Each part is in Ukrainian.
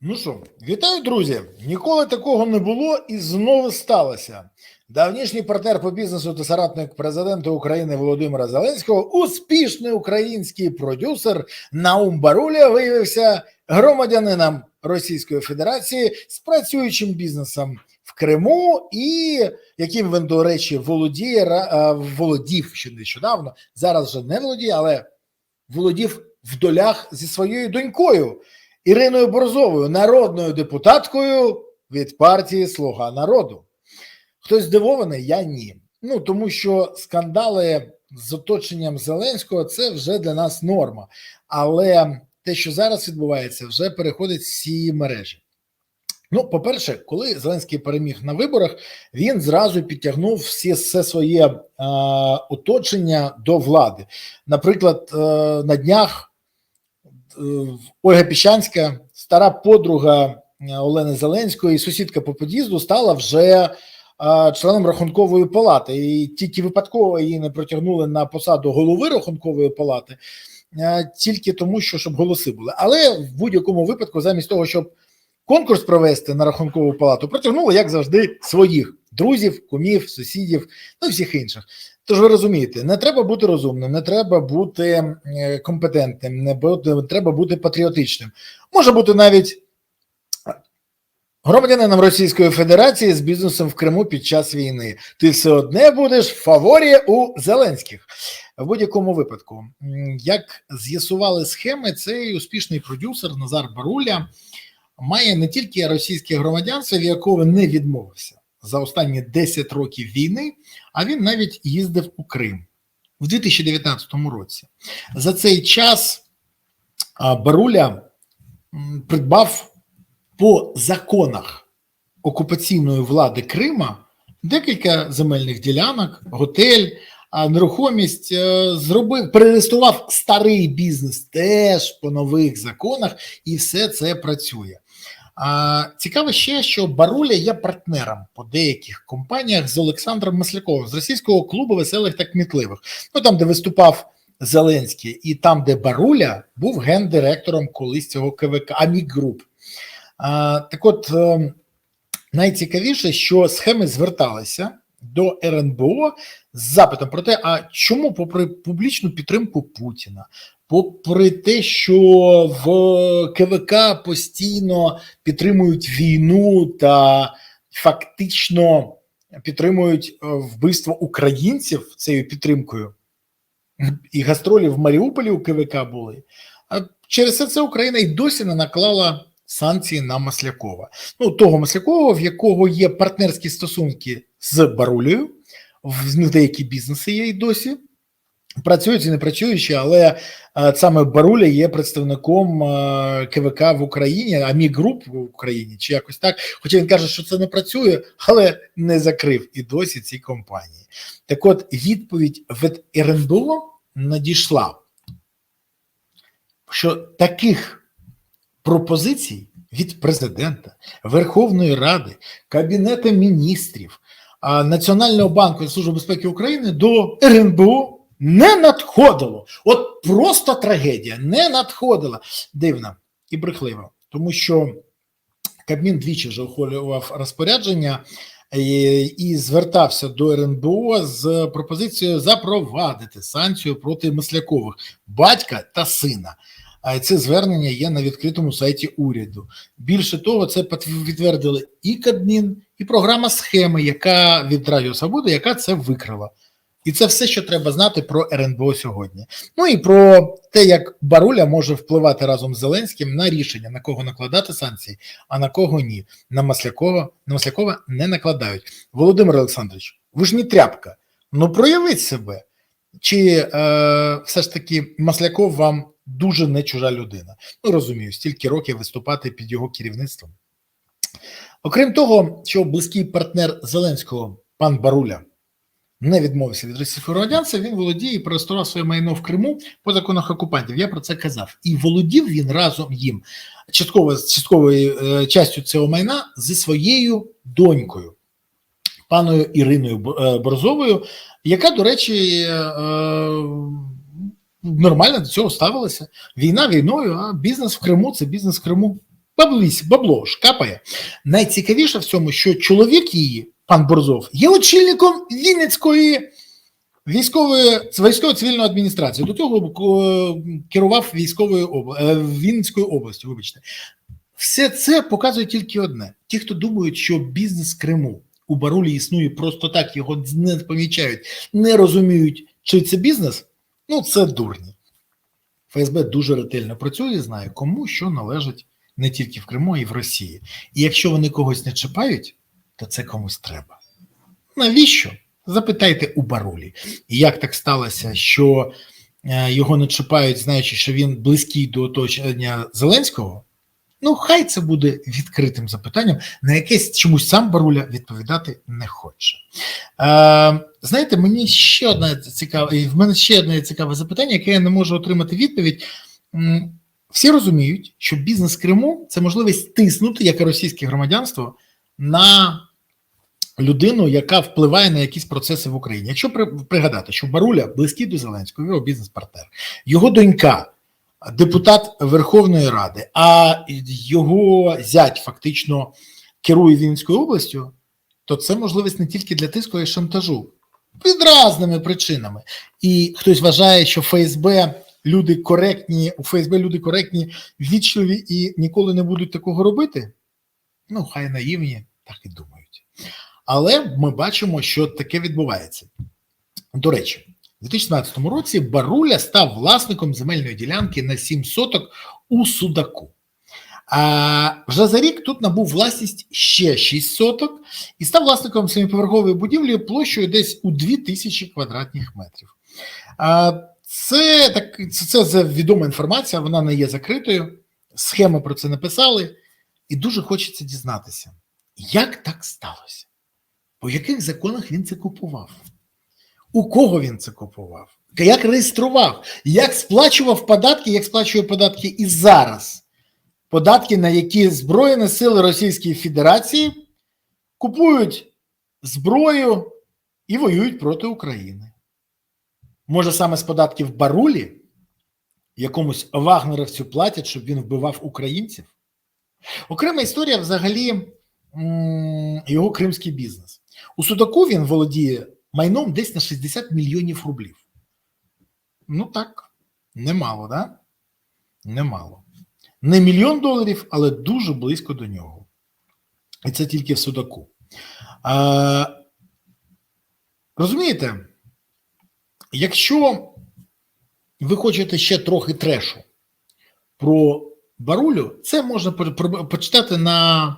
Ну що, вітаю, друзі! Ніколи такого не було і знову сталося. Давнішній партнер по бізнесу та соратник президента України Володимира Зеленського, успішний український продюсер Наум Баруля виявився громадянином Російської Федерації з працюючим бізнесом в Криму, і яким він, до речі, володіє е, володів ще нещодавно. Зараз вже не володіє, але володів в долях зі своєю донькою. Іриною Борзовою, народною депутаткою від партії Слуга народу. Хтось здивований? Я ні. Ну тому що скандали з оточенням Зеленського це вже для нас норма. Але те, що зараз відбувається, вже переходить всі мережі. Ну, по-перше, коли Зеленський переміг на виборах, він зразу підтягнув всі все своє е, оточення до влади. Наприклад, е, на днях Ольга Піщанська, стара подруга е, Олени Зеленської, сусідка по під'їзду, стала вже е, членом рахункової палати. І тільки випадково її не протягнули на посаду голови рахункової палати, е, тільки тому, що щоб голоси були. Але в будь-якому випадку, замість того, щоб конкурс провести на рахункову палату, протягнули, як завжди, своїх друзів, кумів, сусідів, ну і всіх інших. Тож ви розумієте, не треба бути розумним, не треба бути е, компетентним, не бути, треба бути патріотичним. Може бути навіть громадянином Російської Федерації з бізнесом в Криму під час війни. Ти все одне будеш в фаворі у Зеленських. В будь-якому випадку, як з'ясували схеми, цей успішний продюсер Назар Баруля має не тільки російське громадянство, від якого не відмовився за останні 10 років війни, а він навіть їздив у Крим в 2019 році. За цей час Баруля придбав по законах окупаційної влади Крима декілька земельних ділянок, готель, а, нерухомість е, зробив, перереєстрував старий бізнес теж по нових законах, і все це працює. Цікаво ще, що Баруля є партнером по деяких компаніях з Олександром Масляковим з російського клубу веселих та кмітливих. Ну там, де виступав Зеленський, і там, де Баруля був гендиректором колись цього КВК Амік Груп. Так от е, найцікавіше, що схеми зверталися до РНБО з запитом про те, а чому, попри публічну підтримку Путіна, попри те, що в КВК постійно підтримують війну та фактично підтримують е, вбивство українців цією підтримкою, і гастролі в Маріуполі у КВК були. А через це, Україна й досі не наклала санкції на Маслякова. Ну, того Маслякова, в якого є партнерські стосунки з Барулею, в деякі бізнеси є й досі. Працюють і не працюючи, але е, саме Баруля є представником е, КВК в Україні, Амі Груп в Україні, чи якось так. Хоча він каже, що це не працює, але не закрив і досі ці компанії. Так от відповідь від РНБО надійшла, що таких пропозицій від президента, Верховної Ради, Кабінету міністрів, Національного банку і Служби безпеки України до РНБО не надходило. От просто трагедія, не надходила. Дивно і брехливо, тому що Кабмін двічі вже ухвалював розпорядження і, і звертався до РНБО з пропозицією запровадити санкцію проти Маслякових батька та сина. А це звернення є на відкритому сайті уряду. Більше того, це підтвердили і Кабмін, і програма схеми, яка від Радіо Свобода, яка це викрила. І це все, що треба знати про РНБО сьогодні. Ну і про те, як Баруля може впливати разом з Зеленським на рішення, на кого накладати санкції, а на кого ні. На Маслякова, на Маслякова не накладають. Володимир Олександрович, ви ж не тряпка. Ну проявіть себе. Чи е, все ж таки Масляков вам дуже не чужа людина? Ну розумію, стільки років виступати під його керівництвом. Окрім того, що близький партнер Зеленського, пан Баруля, не відмовився від російського громадянства, він володіє і перестояв своє майно в Криму по законах окупантів. Я про це казав. І володів він разом їм частково частковою е, частю цього майна зі своєю донькою, паною Іриною е, Борзовою, яка, до речі, е, нормально до цього ставилася. Війна війною, а бізнес в Криму це бізнес в Криму. баблись, бабло ж капає. Найцікавіше в цьому, що чоловік її, пан Борзов, є очільником Вінницької військової військово-цивільної адміністрації. До того е, керував військовою е, Вінницькою областю. Вибачте, все це показує тільки одне: ті, хто думають, що бізнес Криму у Барулі існує просто так, його не помічають, не розуміють, чи це бізнес. Ну це дурні. ФСБ дуже ретельно працює, знає, кому що належить не тільки в Криму, а й в Росії. І якщо вони когось не чіпають, то це комусь треба. Навіщо? Запитайте у Барулі. І як так сталося, що е, його не чіпають, знаючи, що він близький до оточення Зеленського? Ну, хай це буде відкритим запитанням, на якесь чомусь сам Баруля відповідати не хоче. Е, Знаєте, мені ще одне цікаве, в мене ще одне цікаве запитання, яке я не можу отримати відповідь. Всі розуміють, що бізнес Криму це можливість тиснути, як і російське громадянство, на людину, яка впливає на якісь процеси в Україні. Якщо пригадати, що Баруля близький до Зеленського, його бізнес-партнер, його донька, депутат Верховної Ради, а його зять фактично керує Вінницькою областю, то це можливість не тільки для тиску, а й шантажу під разними причинами. І хтось вважає, що ФСБ люди коректні, у ФСБ люди коректні, вічливі і ніколи не будуть такого робити. Ну, хай наївні, так і думають. Але ми бачимо, що таке відбувається. До речі, у 2017 році Баруля став власником земельної ділянки на 7 соток у Судаку. А вже за рік тут набув власність ще 6 соток і став власником семиповерхової будівлі площею десь у 2000 квадратних метрів. А це так це, це відома інформація, вона не є закритою. Схеми про це написали, і дуже хочеться дізнатися, як так сталося, по яких законах він це купував, у кого він це купував, як реєстрував, як сплачував податки, як сплачує податки і зараз. Податки, на які Збройні сили Російської Федерації купують зброю і воюють проти України. Може, саме з податків Барулі якомусь вагнерівцю платять, щоб він вбивав українців? Окрема історія взагалі його кримський бізнес. У Судаку він володіє майном десь на 60 мільйонів рублів. Ну так, немало, да? Немало. Не мільйон доларів, але дуже близько до нього. І це тільки в Судаку. А, Розумієте? Якщо ви хочете ще трохи трешу про барулю, це можна почитати на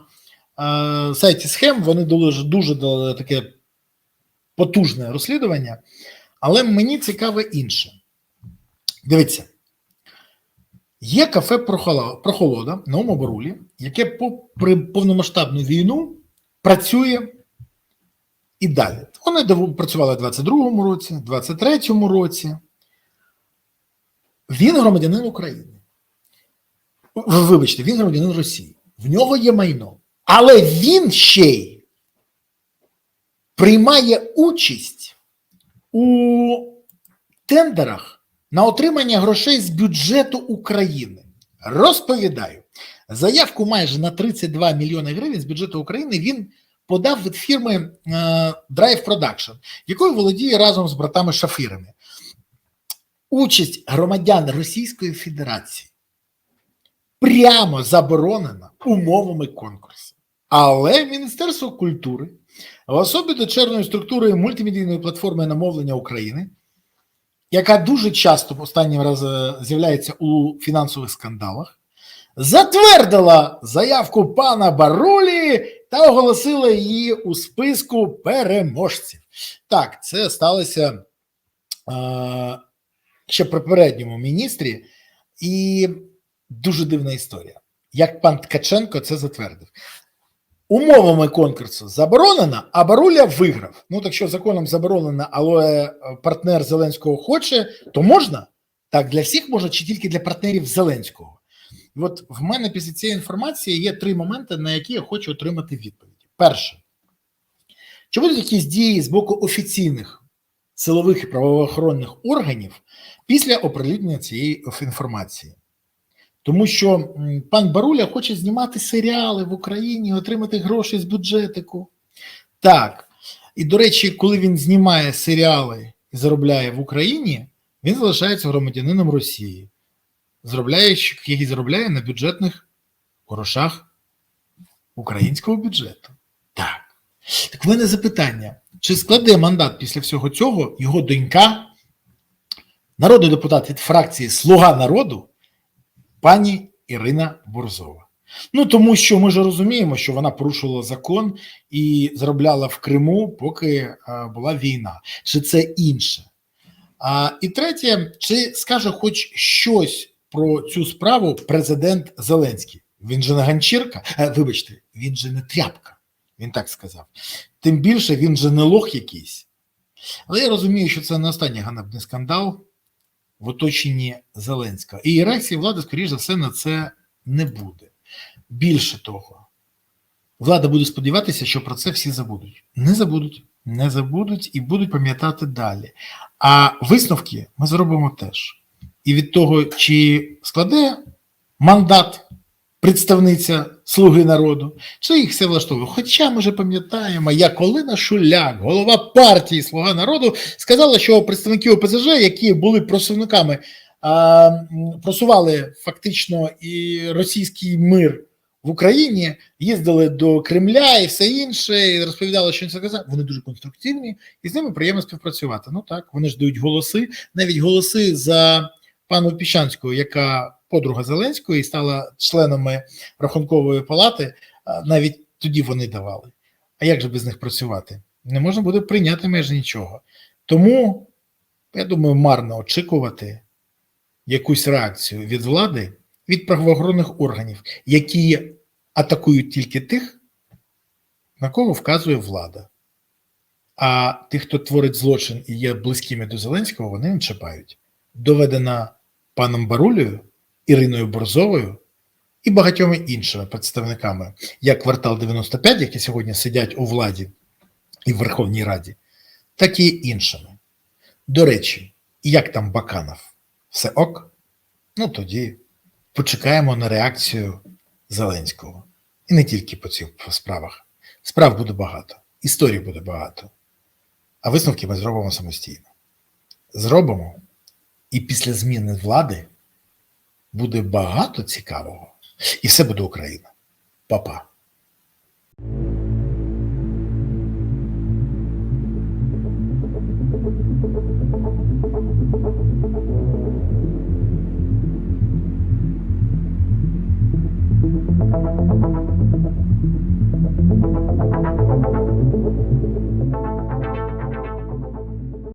сайті схем. Вони дуже дуже дали таке потужне розслідування, але мені цікаве інше. Дивіться, є кафе Прохолода на Барулі, яке попри повномасштабну війну працює і далі. Вони працювали в 22-му році, 23-му році. Він громадянин України. Вибачте, він громадянин Росії. В нього є майно. Але він ще й приймає участь у тендерах на отримання грошей з бюджету України. Розповідаю, заявку майже на 32 мільйони гривень з бюджету України він подав від фірми е, Drive Production, якою володіє разом з братами Шафірами. Участь громадян Російської Федерації прямо заборонена умовами конкурсу. Але Міністерство культури в особі дочерної структури мультимедійної платформи намовлення України, яка дуже часто останнім разом з'являється у фінансових скандалах, затвердила заявку пана Барулі та оголосила її у списку переможців. Так, це сталося е, ще попередньому міністрі, і дуже дивна історія. Як пан Ткаченко це затвердив. Умовами конкурсу заборонено, а Баруля виграв. Ну, так що законом заборонено, але партнер Зеленського хоче, то можна? Так, для всіх можна, чи тільки для партнерів Зеленського. От в мене після цієї інформації є три моменти, на які я хочу отримати відповіді. Перше, чи будуть якісь дії з боку офіційних силових і правоохоронних органів після оприлюднення цієї інформації? Тому що пан Баруля хоче знімати серіали в Україні, отримати гроші з бюджетику. Так. І, до речі, коли він знімає серіали і заробляє в Україні, він залишається громадянином Росії, заробляє, який заробляє на бюджетних грошах українського бюджету. Так. Так в мене запитання: чи складе мандат після всього цього його донька, народний депутат від фракції Слуга народу, пані Ірина Борзова? Ну тому що ми ж розуміємо, що вона порушувала закон і заробляла в Криму, поки а, була війна. Чи це інше? А, і третє, чи скаже хоч щось про цю справу президент Зеленський? Він же не ганчірка, а, вибачте, він же не тряпка. Він так сказав. Тим більше він же не лох якийсь. Але я розумію, що це не останній ганебний скандал в оточенні Зеленського. І реакції влади, скоріш за все, на це не буде. Більше того, влада буде сподіватися, що про це всі забудуть. Не забудуть, не забудуть і будуть пам'ятати далі. А висновки ми зробимо теж. І від того, чи складе мандат представниця Слуги народу, чи їх все влаштовує. Хоча ми вже пам'ятаємо, як Олена Шуляк, голова партії Слуга народу, сказала, що представники ОПЗЖ, які були просувниками, а, просували фактично і російський мир в Україні, їздили до Кремля і все інше, і розповідали, що це казав. Вони дуже конструктивні, і з ними приємно співпрацювати. Ну так, вони ж дають голоси, навіть голоси за пану Піщанську, яка подруга Зеленської і стала членами рахункової палати, навіть тоді вони давали. А як же без них працювати? Не можна буде прийняти майже нічого. Тому, я думаю, марно очікувати якусь реакцію від влади, від правоохоронних органів, які атакують тільки тих, на кого вказує влада. А тих, хто творить злочин і є близькими до Зеленського, вони не чіпають. Доведена паном Барулею, Іриною Борзовою і багатьома іншими представниками, як квартал 95, які сьогодні сидять у владі і в Верховній Раді, так і іншими. До речі, як там Баканов? Все ок? Ну тоді почекаємо на реакцію Зеленського. І не тільки по цих справах. Справ буде багато, історій буде багато. А висновки ми зробимо самостійно. Зробимо, і після зміни влади буде багато цікавого. І все буде Україна. Па-па.